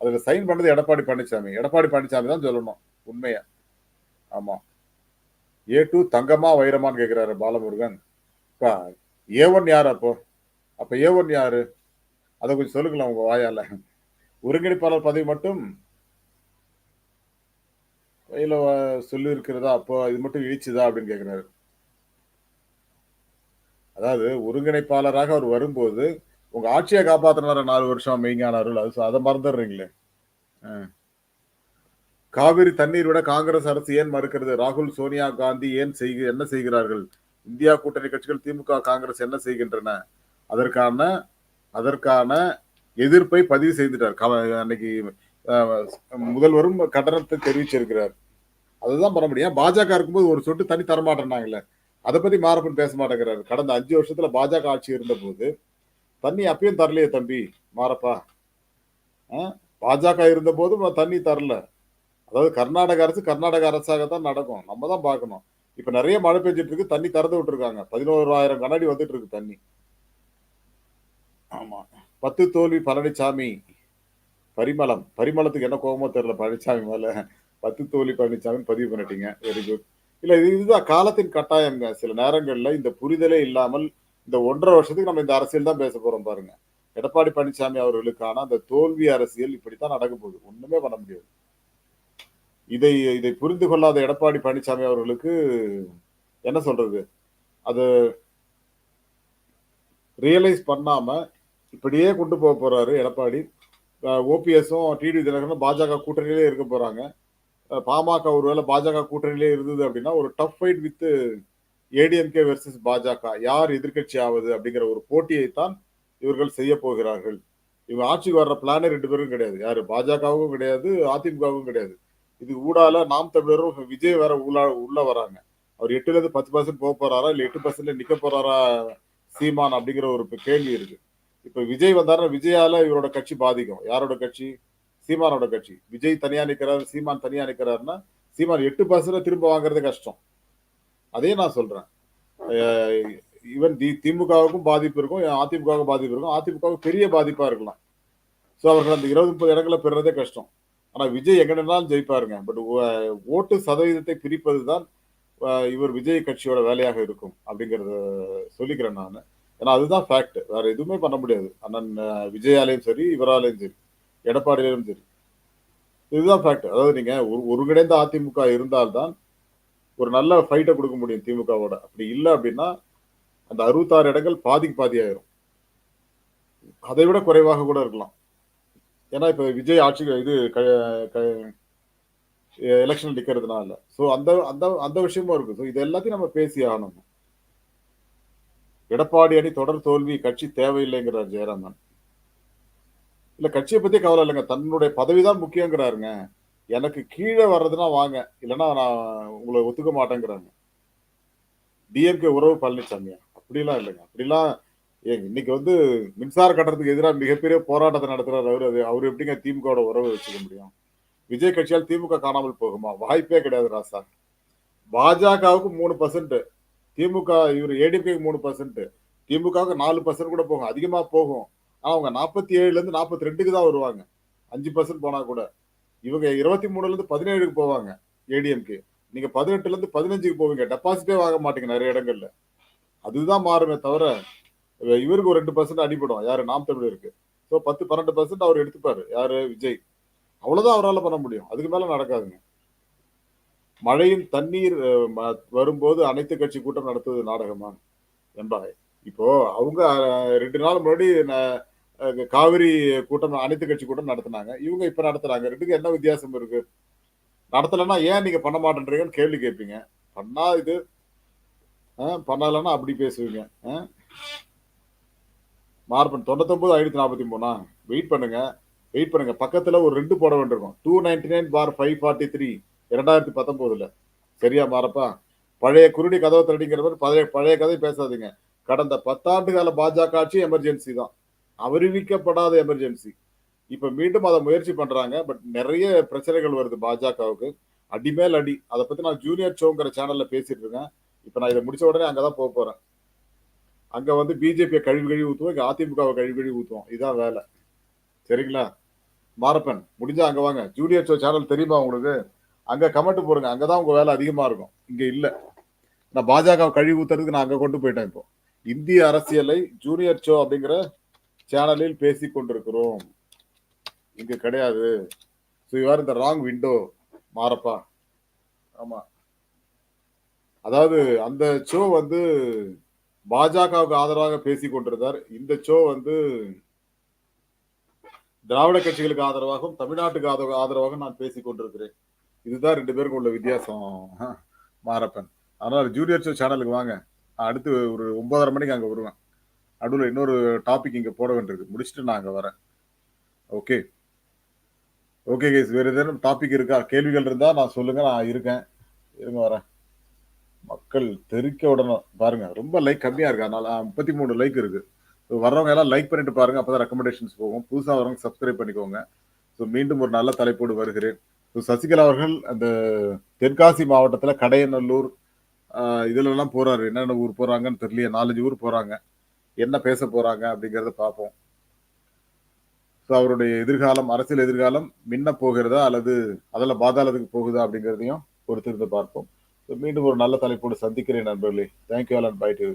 அதுல சைன் பண்ணது எடப்பாடி பழனிசாமி. எடப்பாடி பழனிசாமி தான் சொல்லணும் உண்மையா? ஆமா. ஏ டூ தங்கமா வைரமான்னு கேட்குறாரு பாலமுருகன். ஏ ஒன் யார் அப்போ? அப்போ ஏ ஒன் யாரு? அதை கொஞ்சம் சொல்லுங்களேன் உங்க வாயால. ஒருங்கிணைப்பாளர் பதவி மட்டும் கையில சொல்லி இருக்கிறதா அப்போ இது மட்டும் இழிச்சுதா அப்படின்னு கேட்குறாரு அதாவது ஒருங்கிணைப்பாளராக அவர் வரும்போது உங்க ஆட்சியை காப்பாத்தினார நாலு வருஷம் மெய்ஞான அருள் அது அதை மறந்துடுறீங்களே. காவிரி தண்ணீர் விட காங்கிரஸ் அரசு ஏன் மறுக்கிறது? ராகுல் சோனியா காந்தி ஏன் செய்க என்ன செய்கிறார்கள்? இந்தியா கூட்டணி கட்சிகள் திமுக காங்கிரஸ் என்ன செய்கின்றன? அதற்கான அதற்கான எதிர்ப்பை பதிவு செய்துட்டார். அன்னைக்கு முதல்வரும் கட்டணத்தை தெரிவிச்சிருக்கிறார். அதுதான் பண்ண முடியும். பாஜக இருக்கும்போது ஒரு சொட்டு தண்ணி தரமாட்டேன்னாங்கல்ல அதை பத்தி மாரப்பன் பேச மாட்டேங்கிறாரு. கடந்த அஞ்சு வருஷத்துல பாஜக ஆட்சி இருந்த போது தண்ணி அப்பயும் தரலையே தம்பி மாரப்பா. ஆ? பாஜக இருந்தபோதும் தண்ணி தரல. அதாவது கர்நாடக அரசு கர்நாடக அரசாக தான் நடக்கும். நம்ம தான் பார்க்கணும். இப்ப நிறைய மழை பெஞ்சிட்டு இருக்கு தண்ணி திறந்து விட்டுருக்காங்க. பதினோராயிரம் கண்ணாடி வந்துட்டு இருக்கு தண்ணி. ஆமா. பத்து தோல்வி பழனிசாமி பரிமளம். பரிமளத்துக்கு என்ன கோபமோ தெரியல பழனிசாமி மேல. பத்து தோல்வி பழனிசாமி பதிவு பண்ணிட்டீங்க. வெரி குட் இல்ல இது இதுதான் காலத்தின் கட்டாயம்ங்க. சில நேரங்கள்ல இந்த புரிதலே இல்லாமல் இந்த ஒன்றரை வருஷத்துக்கு நம்ம இந்த அரசியல் தான் பேச போறோம் பாருங்க. எடப்பாடி பழனிசாமி அவர்களுக்கான அந்த தோல்வி அரசியல் இப்படித்தான் நடக்க போகுது. ஒண்ணுமே பண்ண முடியாது. இதை இதை புரிந்து கொள்ளாத எடப்பாடி பழனிசாமி அவர்களுக்கு என்ன சொல்றது? அது ரியலைஸ் பண்ணாம இப்படியே கொண்டு போக போறாரு எடப்பாடி. ஓபிஎஸும் டிடி தினகரனும் பாஜக கூட்டணியிலே இருக்க போறாங்க. பாமக ஒருவேளை பாஜக கூட்டணியிலே இருந்தது அப்படின்னா ஒரு tough fight with ADMK versus பாஜக. யார் எதிர்க்கட்சி ஆவது அப்படிங்கிற ஒரு போட்டியை தான் இவர்கள் செய்ய போகிறார்கள். இவங்க ஆட்சிக்கு வர்ற பிளானே ரெண்டு பேரும் கிடையாது. யாரு? பாஜகவும் கிடையாது அதிமுகவும் கிடையாது. இது ஊடால நாம் தமிழரும் விஜய் வேற உள்ள உள்ள வராங்க. அவர் எட்டுல இருந்து பத்து பர்சன்ட் போக போறாரா இல்ல எட்டு பர்சன்ட்ல நிக்க போறாரா சீமான் அப்படிங்கிற ஒரு கேள்வி இருக்கு. இப்ப விஜய் வந்தாருன்னா விஜயால இவரோட கட்சி பாதிக்கும். யாரோட கட்சி? சீமானோட கட்சி. விஜய் தனியா நிக்கிறாரு சீமான் தனியா நிக்கிறாருன்னா சீமான் எட்டு பர்சன்ட் திரும்ப வாங்குறது கஷ்டம். அதே நான் சொல்றேன். ஈவன் தி திமுகவுக்கும் பாதிப்பு இருக்கும் அதிமுகவுக்கும் பாதிப்பு இருக்கும். அதிமுகவுக்கு பெரிய பாதிப்பா இருக்கலாம். ஸோ அவர்கள் அந்த இருபது முப்பது இடங்களை பெறுறதே கஷ்டம். ஆனா விஜய் எங்கனாலும் ஜெயிப்பாருங்க. பட் ஓட்டு சதவீதத்தை பிரிப்பது தான் இவர் விஜய் கட்சியோட வேலையாக இருக்கும் அப்படிங்கறத சொல்லிக்கிறேன் நான். ஏன்னா அதுதான் ஃபேக்ட் வேற எதுவுமே பண்ண முடியாது. அண்ணன் விஜயாலையும் சரி இவராலையும் சரி எடப்பாடியிலும் சரி. இதுதான் ஃபேக்ட் அதாவது நீங்க ஒரு ஒருங்கிணைந்த அதிமுக இருந்தால்தான் ஒரு நல்ல ஃபைட்டை கொடுக்க முடியும் திமுகவோட. அப்படி இல்லை அப்படின்னா அந்த அறுபத்தாறு இடங்கள் பாதிக்கு பாதி ஆயிரும் அதை விட குறைவாக கூட இருக்கலாம். ஏன்னா இப்ப விஜய் ஆட்சி இது எலெக்ஷன் நிக்கிறதுனால ஸோ அந்த அந்த அந்த விஷயமும் இருக்கு. ஸோ இது எல்லாத்தையும் நம்ம பேசி ஆகணும். எடப்பாடி அணி தொடர் தோல்வி கட்சி தேவையில்லைங்கிறார் ஜெயராமன் இல்ல கட்சியை பத்தி கவலை இல்லைங்க. தன்னுடைய பதவிதான் முக்கியங்கிறாருங்க. எனக்கு கீழே வர்றதுன்னா வாங்க. இல்லைன்னா நான் உங்களை ஒத்துக்க மாட்டேங்கிறாங்க. டிஎம்கே உறவு பழனிசாமியா அப்படிலாம் இல்லைங்க. அப்படிலாம் ஏங்க இன்னைக்கு வந்து மின்சார கட்டணத்துக்கு எதிராக மிகப்பெரிய போராட்டத்தை நடத்துறாரு அவர். அது அவர் எப்படிங்க திமுகவோட உறவு வச்சுக்க முடியும்? விஜய் கட்சியால் திமுக காணாமல் போகுமா? வாய்ப்பே கிடையாது ராசா. பாஜகவுக்கு மூணு பர்சன்ட் திமுக இவர் ஏடிபிக்கு மூணு பர்சன்ட் திமுகவுக்கு நாலு பர்சன்ட் கூட போகும். அதிகமாக போகும். ஆனால் அவங்க நாற்பத்தி ஏழுலேருந்து நாற்பத்தி ரெண்டுக்கு தான் வருவாங்க. அஞ்சு பர்சன்ட் போனால் கூட. இவங்க இருபத்தி மூணுலேருந்து பதினேழுக்கு போவாங்க ஏடிஎம்கே நீங்கள் பதினெட்டுலேருந்து பதினஞ்சுக்கு போவீங்க. டெபாசிட்டே வாங்க மாட்டீங்க நிறைய இடங்கள்ல. அதுதான் மாறுமே தவிர இவருக்கு ஒரு ரெண்டு பர்சன்ட் அடிபடும். யாரு? நாம் தமிழருக்கு. ஸோ பத்து பன்னெண்டு பர்சன்ட் அவர் எடுத்துப்பாரு. யாரு? விஜய். அவ்வளவுதான் அவரால் பண்ண முடியும். அதுக்கு மேல நடக்காதுங்க. மழையின் தண்ணீர் வரும்போது அனைத்து கட்சி கூட்டம் நடத்துவது நாடகமா என்பாங்க இப்போ அவங்க ரெண்டு நாள் முன்னாடி காவிரி கூட்டம் அனைத்து கட்சி கூட்டம் நடத்தினாங்க. இவங்க இப்ப நடத்துறாங்க. ரெண்டுக்கும் என்ன வித்தியாசம் இருக்கு? நடத்தலைன்னா ஏன் நீங்க பண்ண மாட்டேன்றீங்கன்னு கேள்வி கேட்பீங்க. பண்ணா இது அஹ், பண்ணலைன்னா அப்படி பேசுவீங்க. அஹ். மார்பன் தொண்ணூத்தொம்பது ஆயிரத்தி நாற்பத்தி மூணா? வெயிட் பண்ணுங்க. வெயிட் பண்ணுங்க. பக்கத்துல ஒரு ரெண்டு போட வேண்டியிருக்கும். Two ninety nine four five forty three இரண்டாயிரத்தி பத்தொன்பதுல. சரியா மாறப்பா பழைய குருடி கதவை தடிங்கிற மாதிரி பழைய பழைய கதை பேசாதீங்க. கடந்த பத்தாண்டு கால பாஜக ஆட்சி எமர்ஜென்சி தான். அறிவிக்கப்படாத எமர்ஜென்சி இப்ப மீண்டும் அதை முயற்சி பண்றாங்க. பட் நிறைய பிரச்சனைகள் வருது பாஜகவுக்கு. அடிமேல் அடி. அதை பத்தி நான் ஜூனியர் ஷோங்கிற சேனல்ல பேசிட்டு இருக்கேன். இப்ப நான் இதை முடிச்ச உடனே அங்கதான் போக போறேன். அங்க வந்து பிஜேபியை கழிவு கழிவு ஊத்துவோம் இங்க அதிமுகவை கழிவு கழிவு ஊத்துவோம். இதான் வேலை. சரிங்களா? மாரப்பன் முடிஞ்சா அங்க வாங்க. ஜூனியர் ஷோ சேனல் தெரியுமா உங்களுக்கு? அங்க கமெண்ட் போடுங்க. அங்கதான் உங்க வேலை அதிகமா இருக்கும். இங்க இல்ல. நான் பாஜக கழிவு ஊத்துறதுக்கு நான் அங்க கொண்டு போயிட்டேன் இப்போ. இந்திய அரசியலை ஜூனியர் ஷோ அப்படிங்கிற சேனலில் பேசி கொண்டிருக்கிறோம். இங்க கிடையாது. ஸோ யூ இந்த ராங் விண்டோ மாறப்பா ஆமா. அதாவது அந்த ஷோ வந்து பாஜகவுக்கு ஆதரவாக பேசி கொண்டிருந்தார். இந்த ஷோ வந்து திராவிட கட்சிகளுக்கு ஆதரவாகவும் தமிழ்நாட்டுக்கு ஆதரவு ஆதரவாக நான் பேசி கொண்டிருக்கிறேன். இதுதான் ரெண்டு பேருக்கும் உள்ள வித்தியாசம். மாரப்பன். அதனால ஜூனியர் ஷோ சேனலுக்கு வாங்க. நான் அடுத்து ஒரு ஒன்பதரை மணிக்கு அங்கே வருவேன். நடுவில் இன்னொரு டாபிக் இங்கே போட வேண்டியிருக்கு. முடிச்சுட்டு நான் அங்கே வரேன். ஓகே ஓகே கேஸ் வேறு ஏதேனும் டாபிக் இருக்கா? கேள்விகள் இருந்தால் நான் சொல்லுங்கள் நான் இருக்கேன். இருங்க வரேன். மக்கள் தெரிக்க விடணும் பாருங்க ரொம்ப லைக் கம்மியா இருக்கு. அதனால முப்பத்தி மூணு லைக் இருக்கு. வர்றவங்க எல்லாம் லைக் பண்ணிட்டு பாருங்க. அப்பதான் ரெக்கமெண்டேஷன்ஸ் போகும். புதுசா வரவங்க சப்ஸ்கிரைப் பண்ணிக்கோங்க. ஸோ மீண்டும் ஒரு நல்ல தலைப்போடு வருகிறேன். ஸோ சசிகலா அவர்கள் அந்த தென்காசி மாவட்டத்தில் கடையநல்லூர் இதுலலாம் போறாரு. என்னென்ன ஊர் போறாங்கன்னு தெரியல நாலஞ்சு ஊர் போறாங்க. என்ன பேச போறாங்க அப்படிங்கிறத பார்ப்போம். ஸோ அவருடைய எதிர்காலம் அரசியல் எதிர்காலம் மின்ன போகிறதா அல்லது அதில் பாதாளத்துக்கு போகுதா அப்படிங்கிறதையும் பொறுத்திருந்து பார்ப்போம். மீண்டும் ஒரு நல்ல தலைப்போடு சந்திக்கிறேன் நண்பர்களே. Thank you all and bye to